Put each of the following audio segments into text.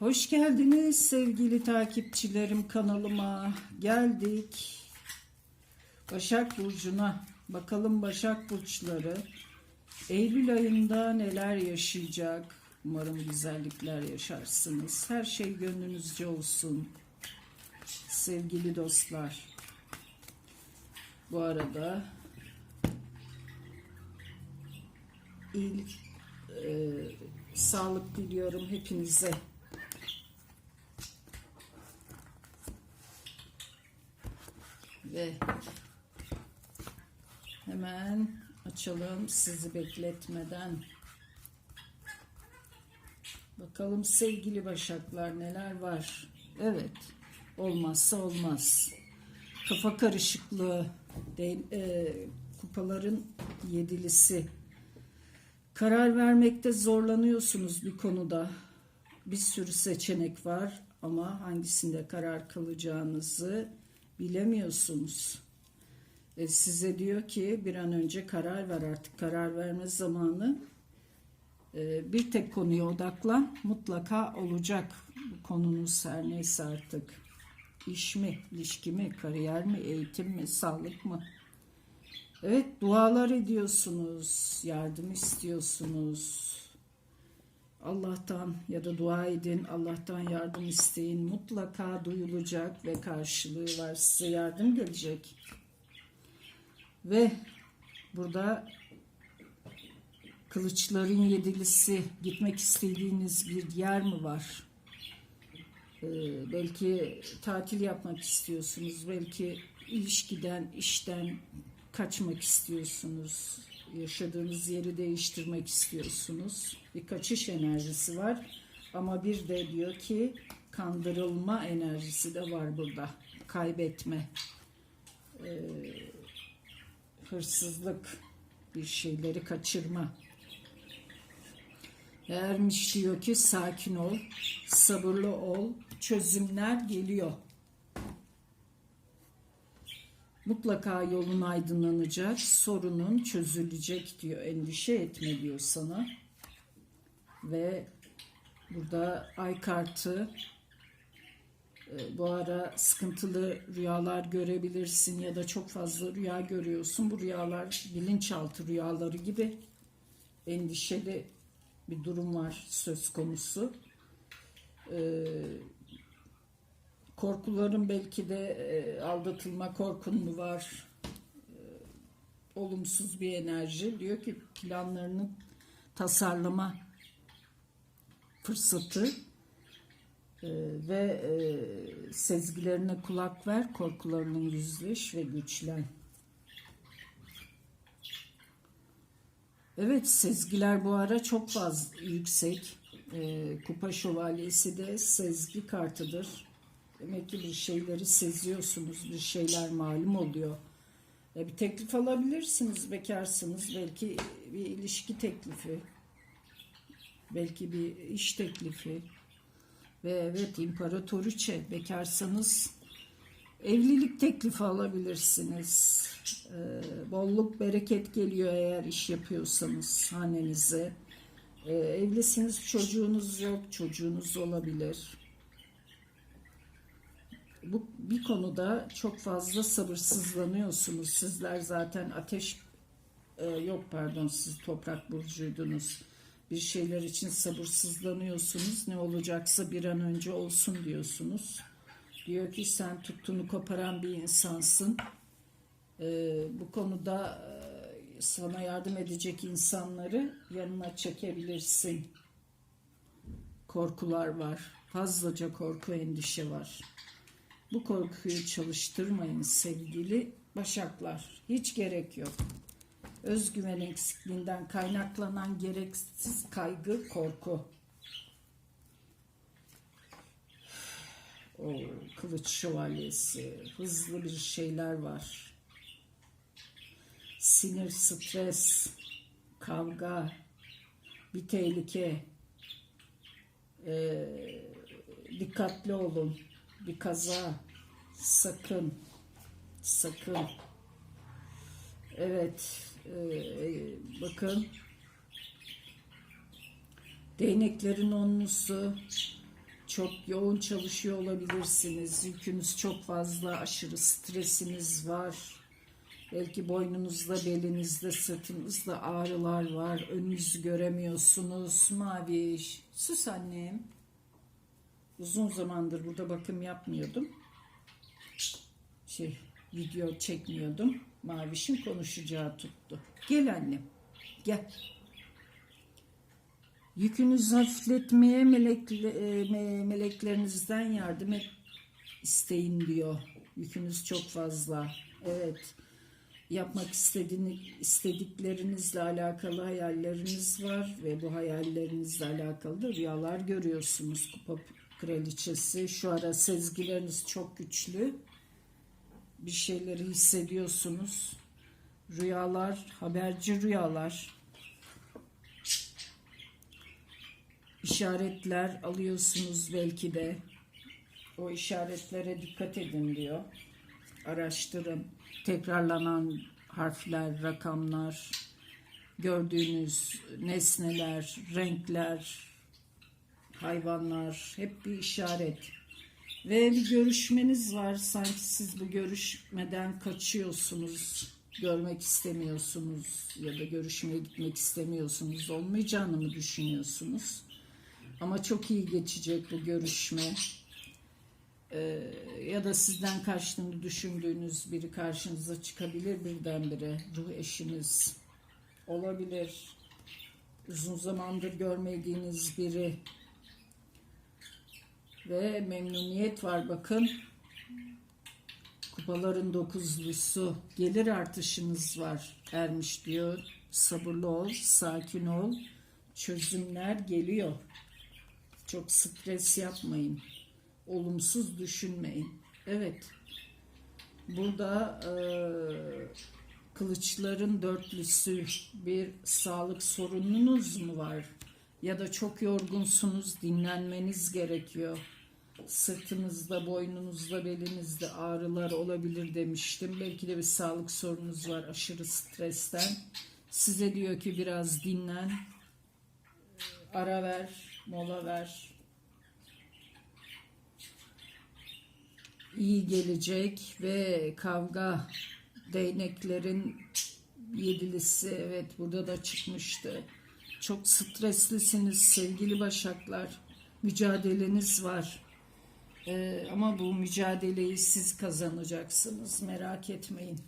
Hoş geldiniz sevgili takipçilerim kanalıma. Geldik. Başak Burcu'na. Bakalım Başak Burçları. Eylül ayında neler yaşayacak? Umarım güzellikler yaşarsınız. Her şey gönlünüzce olsun. Sevgili dostlar. Bu arada iyi e, sağlık diliyorum hepinize. Ve hemen açalım sizi bekletmeden. Bakalım sevgili başaklar neler var. Evet olmazsa olmaz. Kafa karışıklığı, de, e, kupaların yedilisi. Karar vermekte zorlanıyorsunuz bir konuda. Bir sürü seçenek var ama hangisinde karar kılacağınızı bilemiyorsunuz. E, size diyor ki bir an önce karar ver artık karar verme zamanı. E, bir tek konuya odaklan mutlaka olacak bu konunuz her neyse artık. İş mi, ilişki mi, kariyer mi, eğitim mi, sağlık mı? Evet dualar ediyorsunuz, yardım istiyorsunuz. Allah'tan ya da dua edin, Allah'tan yardım isteyin. Mutlaka duyulacak ve karşılığı var. Size yardım gelecek. Ve burada kılıçların yedilisi gitmek istediğiniz bir yer mi var? Ee, belki tatil yapmak istiyorsunuz. Belki ilişkiden, işten kaçmak istiyorsunuz. Yaşadığınız yeri değiştirmek istiyorsunuz. Bir kaçış enerjisi var. Ama bir de diyor ki kandırılma enerjisi de var burada. Kaybetme. Ee, hırsızlık. Bir şeyleri kaçırma. Ermiş diyor ki sakin ol, sabırlı ol, çözümler geliyor. Mutlaka yolun aydınlanacak, sorunun çözülecek diyor. Endişe etme diyor sana. Ve burada ay kartı e, bu ara sıkıntılı rüyalar görebilirsin ya da çok fazla rüya görüyorsun. Bu rüyalar bilinçaltı rüyaları gibi endişeli bir durum var söz konusu. Ee, korkuların belki de e, aldatılma korkun mu var? E, olumsuz bir enerji. Diyor ki planlarını tasarlama fırsatı e, ve sezgilerine kulak ver, korkularının yüzleş ve güçlen. Evet sezgiler bu ara çok fazla yüksek. E, Kupa şövalyesi de sezgi kartıdır. Demek ki bir şeyleri seziyorsunuz, bir şeyler malum oluyor. E, bir teklif alabilirsiniz, bekarsınız. Belki bir ilişki teklifi, belki bir iş teklifi. Ve evet imparatoriçe bekarsanız evlilik teklifi alabilirsiniz. Ee, bolluk bereket geliyor eğer iş yapıyorsanız hanenize. Ee, evlisiniz çocuğunuz yok çocuğunuz olabilir. Bu bir konuda çok fazla sabırsızlanıyorsunuz. Sizler zaten ateş e, yok pardon siz toprak burcuydunuz. Bir şeyler için sabırsızlanıyorsunuz. Ne olacaksa bir an önce olsun diyorsunuz. Diyor ki sen tuttuğunu koparan bir insansın. Ee, bu konuda e, sana yardım edecek insanları yanına çekebilirsin. Korkular var. Fazlaca korku, endişe var. Bu korkuyu çalıştırmayın sevgili başaklar. Hiç gerek yok. Özgüven eksikliğinden kaynaklanan gereksiz kaygı, korku. O kılıç şövalyesi, hızlı bir şeyler var. Sinir, stres, kavga, bir tehlike. Ee, dikkatli olun. Bir kaza. Sakın. Sakın. Evet. Ee, bakın. Değneklerin onlusu Çok yoğun çalışıyor olabilirsiniz. Yükünüz çok fazla, aşırı stresiniz var. Belki boynunuzda, belinizde, sırtınızda ağrılar var. Önünüzü göremiyorsunuz. Mavi, sus annem. Uzun zamandır burada bakım yapmıyordum. Şey, video çekmiyordum. Mavişim konuşacağı tuttu. Gel annem, gel. Yükünüzü hafifletmeye melekle, e, me- meleklerinizden yardım et, isteyin diyor. Yükünüz çok fazla. Evet. Yapmak istediklerinizle alakalı hayalleriniz var ve bu hayallerinizle alakalı da rüyalar görüyorsunuz. Kupa kraliçesi. Şu ara sezgileriniz çok güçlü. Bir şeyleri hissediyorsunuz. Rüyalar, haberci rüyalar. işaretler alıyorsunuz belki de. O işaretlere dikkat edin diyor. Araştırın. Tekrarlanan harfler, rakamlar, gördüğünüz nesneler, renkler, hayvanlar hep bir işaret. Ve bir görüşmeniz var. Sanki siz bu görüşmeden kaçıyorsunuz. Görmek istemiyorsunuz ya da görüşmeye gitmek istemiyorsunuz. Olmayacağını mı düşünüyorsunuz? Ama çok iyi geçecek bu görüşme. Ee, ya da sizden kaçtığını düşündüğünüz biri karşınıza çıkabilir birdenbire. Ruh eşiniz olabilir. Uzun zamandır görmediğiniz biri. Ve memnuniyet var bakın. Kupaların dokuzlusu. Gelir artışınız var ermiş diyor. Sabırlı ol, sakin ol. Çözümler geliyor. Çok stres yapmayın. Olumsuz düşünmeyin. Evet. Burada e, kılıçların dörtlüsü bir sağlık sorununuz mu var? Ya da çok yorgunsunuz, dinlenmeniz gerekiyor. Sırtınızda, boynunuzda, belinizde ağrılar olabilir demiştim. Belki de bir sağlık sorununuz var aşırı stresten. Size diyor ki biraz dinlen, ara ver, mola ver. İyi gelecek ve kavga değneklerin yedilisi evet burada da çıkmıştı. Çok streslisiniz sevgili başaklar. Mücadeleniz var. Ee, ama bu mücadeleyi siz kazanacaksınız. Merak etmeyin.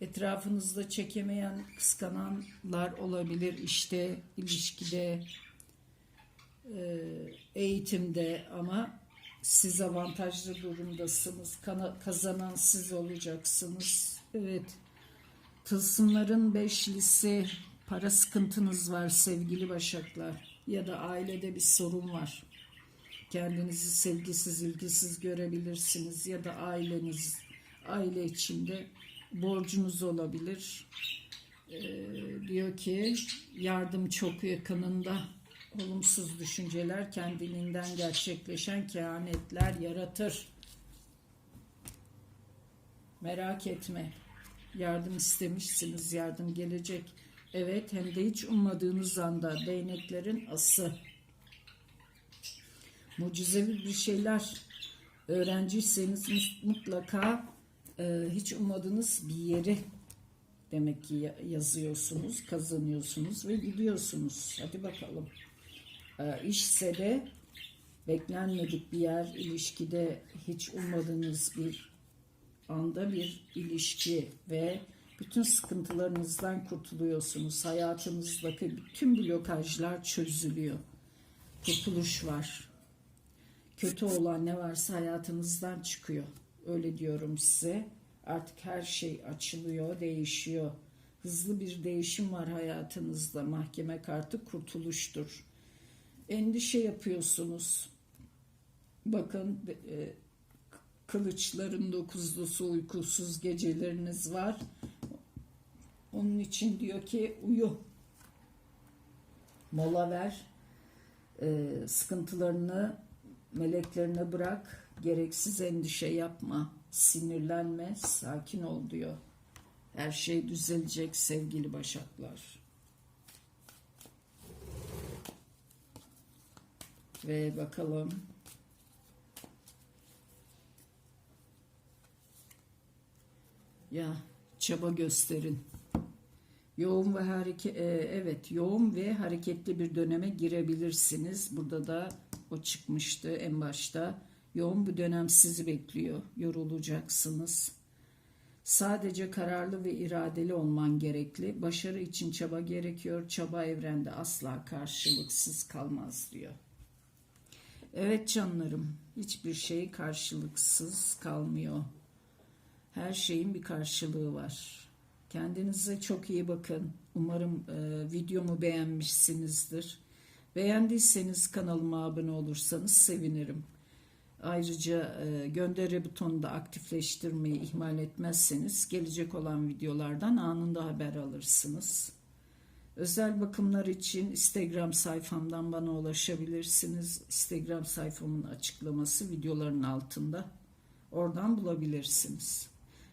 Etrafınızda çekemeyen, kıskananlar olabilir. işte ilişkide, e, eğitimde ama siz avantajlı durumdasınız. Kana- Kazanan siz olacaksınız. Evet. Tılsımların beşlisi para sıkıntınız var sevgili başaklar. Ya da ailede bir sorun var. Kendinizi sevgisiz, ilgisiz görebilirsiniz. Ya da aileniz, aile içinde borcunuz olabilir. Ee, diyor ki yardım çok yakınında olumsuz düşünceler kendiliğinden gerçekleşen kehanetler yaratır. Merak etme. Yardım istemişsiniz. Yardım gelecek. Evet hem de hiç ummadığınız anda değneklerin ası. Mucizevi bir şeyler öğrenciyseniz mutlaka e, hiç ummadığınız bir yeri demek ki ya- yazıyorsunuz, kazanıyorsunuz ve gidiyorsunuz. Hadi bakalım. E, işse de beklenmedik bir yer, ilişkide hiç ummadığınız bir anda bir ilişki ve bütün sıkıntılarınızdan kurtuluyorsunuz. Hayatınızdaki bütün blokajlar çözülüyor. Kurtuluş var. Kötü olan ne varsa hayatınızdan çıkıyor. Öyle diyorum size. Artık her şey açılıyor, değişiyor. Hızlı bir değişim var hayatınızda. Mahkeme kartı kurtuluştur. Endişe yapıyorsunuz. Bakın e, kılıçların dokuzlusu uykusuz geceleriniz var. Onun için diyor ki uyu. Mola ver. Ee, sıkıntılarını meleklerine bırak. Gereksiz endişe yapma. Sinirlenme. Sakin ol diyor. Her şey düzelecek sevgili başaklar. Ve bakalım. Ya çaba gösterin. Yoğun ve hareket evet yoğun ve hareketli bir döneme girebilirsiniz. Burada da o çıkmıştı en başta. Yoğun bir dönem sizi bekliyor. Yorulacaksınız. Sadece kararlı ve iradeli olman gerekli. Başarı için çaba gerekiyor. Çaba evrende asla karşılıksız kalmaz diyor. Evet canlarım, hiçbir şey karşılıksız kalmıyor. Her şeyin bir karşılığı var. Kendinize çok iyi bakın. Umarım e, videomu beğenmişsinizdir. Beğendiyseniz kanalıma abone olursanız sevinirim. Ayrıca e, gönderi butonunu da aktifleştirmeyi ihmal etmezseniz gelecek olan videolardan anında haber alırsınız. Özel bakımlar için Instagram sayfamdan bana ulaşabilirsiniz. Instagram sayfamın açıklaması videoların altında. Oradan bulabilirsiniz.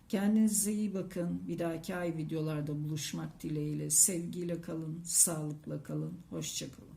Kendinize iyi bakın. Bir dahaki ay videolarda buluşmak dileğiyle. Sevgiyle kalın, sağlıkla kalın. Hoşçakalın.